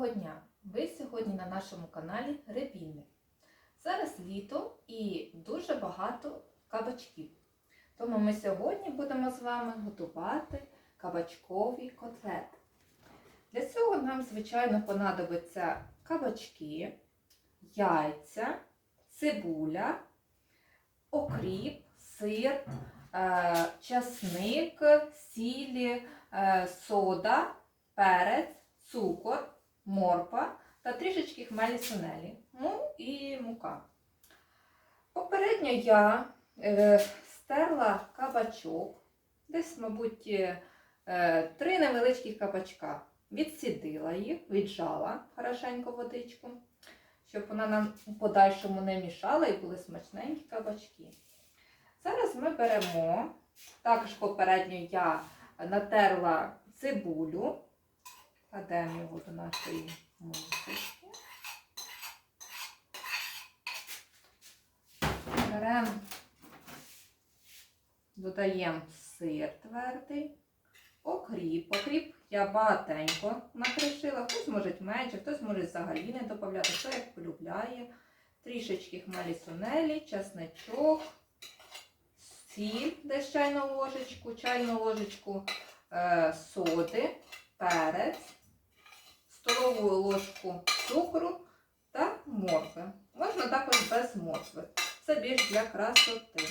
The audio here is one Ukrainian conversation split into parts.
Доброго дня! Ви сьогодні на нашому каналі Гребінник. Зараз літо і дуже багато кабачків. Тому ми сьогодні будемо з вами готувати кабачкові котлети. Для цього нам, звичайно, понадобиться кабачки, яйця, цибуля, окріп, сир, е, часник, сіль, е, сода, перець, цукор, морква та трішечки хмелі сунелі. Ну і мука. Попередньо я е, стерла кабачок, десь, мабуть, е, три невеличких кабачка. Відсідила їх, віджала хорошенько водичку, щоб вона нам у подальшому не мішала і були смачненькі кабачки. Зараз ми беремо, також попередньо я натерла цибулю, кладемо його до нашої мисочки. Беремо, додаємо сир твердий, окріп. Окріп я багатенько накришила, хтось може менше, хтось може взагалі не додати, хто як полюбляє. Трішечки хмелі сунелі, чесничок, сіль, десь чайну ложечку, чайну ложечку е, соди, перець, столову ложку цукру та моркви. Можна також без моркви. Це більш для красоти.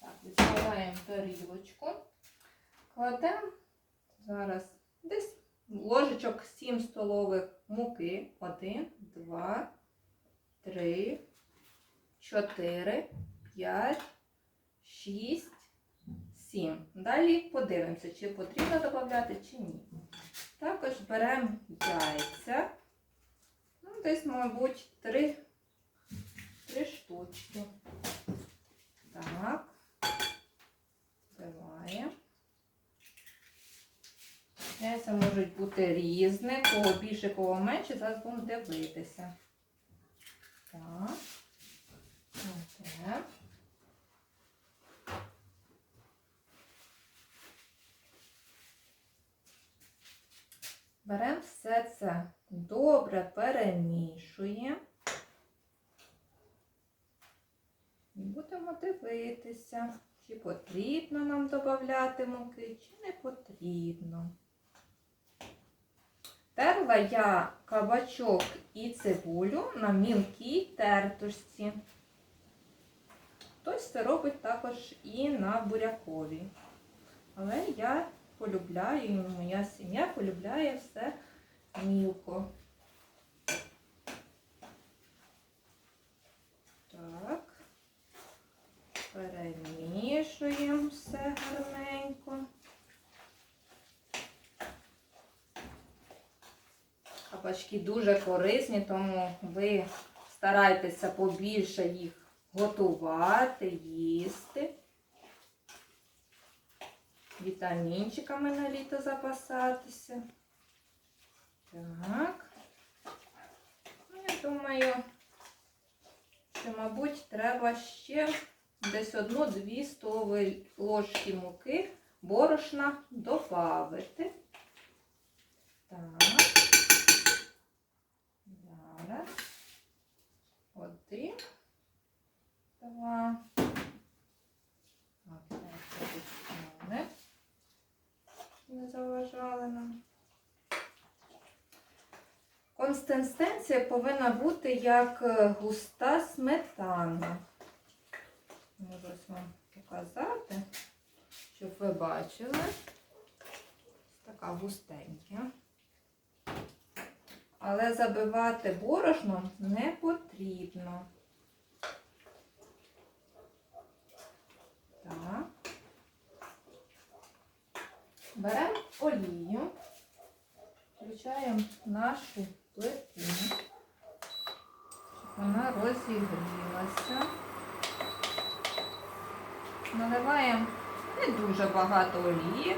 Так, відставляємо тарілочку. Кладемо зараз десь ложечок 7 столових муки. 1, 2, 3, 4, 5, 6, 7. Далі подивимося, чи потрібно додати, чи ні. Також беремо яйця. Ну, десь, мабуть, 3, 3 штучки. Так. Вбиваємо. Яйця можуть бути різні, кого більше, кого менше, зараз будемо дивитися. Так. Оце. Беремо все це добре перемішуємо. І будемо дивитися, чи потрібно нам додати муки, чи не потрібно. Терла я кабачок і цибулю на мілкій тертушці. Хтось це робить також і на бурякові. Але я полюбляю, і моя сім'я полюбляє все мілко. Так, перемішуємо все гарненько. Кабачки дуже корисні, тому ви старайтеся побільше їх готувати, їсти вітамінчиками на літо запасатися. Так. Ну, я думаю, що, мабуть, треба ще десь одну-дві столові ложки муки борошна додати. Так. Зараз. Один. Два. Так, це не заважали нам. Консистенція повинна бути як е, густа сметана. Можу ось вам показати, щоб ви бачили. Така густенька. Але забивати борошном не потрібно. Так. Беремо олію, включаємо нашу плиту, щоб вона розігрілася. Наливаємо не дуже багато олії.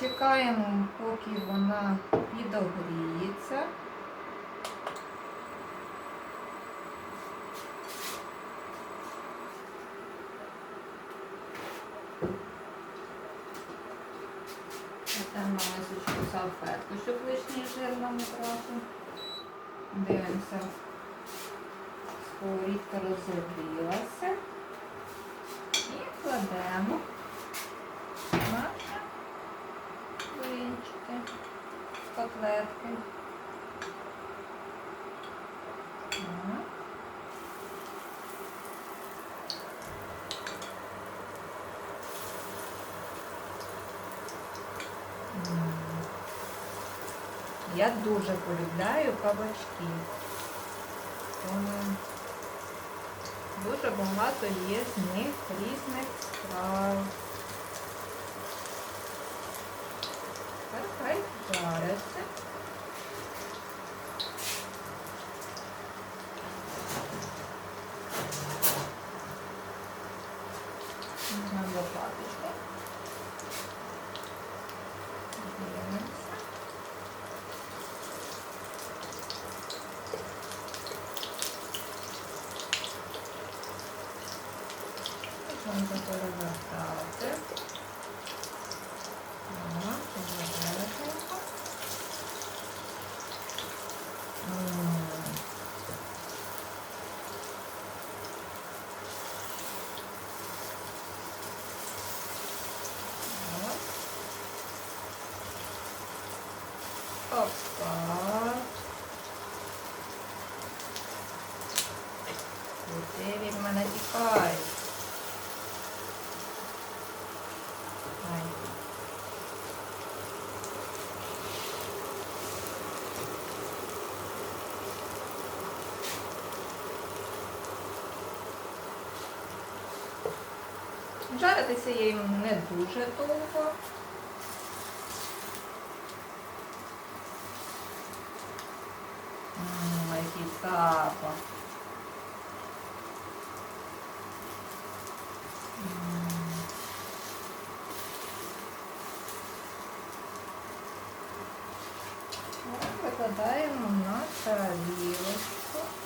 Чекаємо, поки вона підогріється. Там на мисочку салфетку, щоб лишній жир нам брати. Дивимося. Сковорідка розігрілася. І кладемо наші блинчики, котлетки. Так. Я дуже полюбляю кабачки. вони Дуже багато є з них різних страв. Тепер хай 돌려볼 것들 하나 둘셋 음. 오빠 Jadi mana? Жаритися їм не дуже довго. Ммм, який запах. Викладаємо на тарілочку.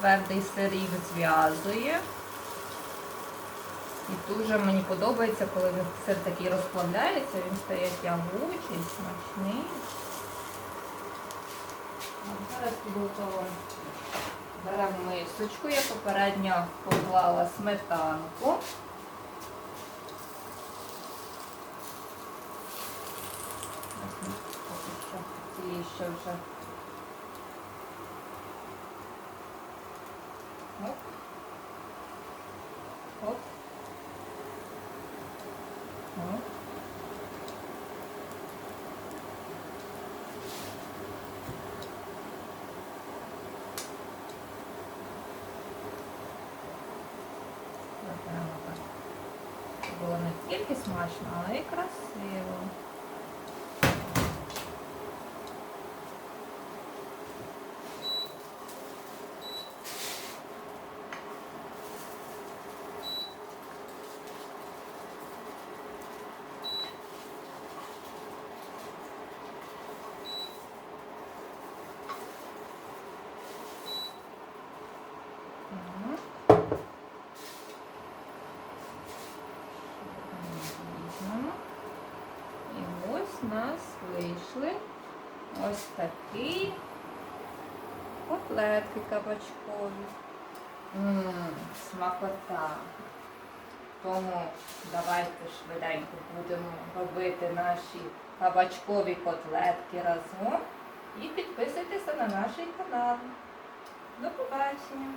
Твердий сир їх зв'язує. І дуже мені подобається, коли він сир такий розплавляється, він стає тягучий, смачний. Зараз підготовимо. Беремо мисочку, я попередньо поклала сметанку. Ось поки що ще вже. Оп. Оп. Оп. Було не тільки смачно, але і красиво. Такі котлетки кабачкові. Ммм, смакота. Тому давайте швиденько будемо робити наші кабачкові котлетки разом. І підписуйтеся на наш канал. До побачення!